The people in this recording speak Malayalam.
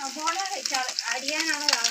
സബോള ആഡ് ചെയ്യാനാണോ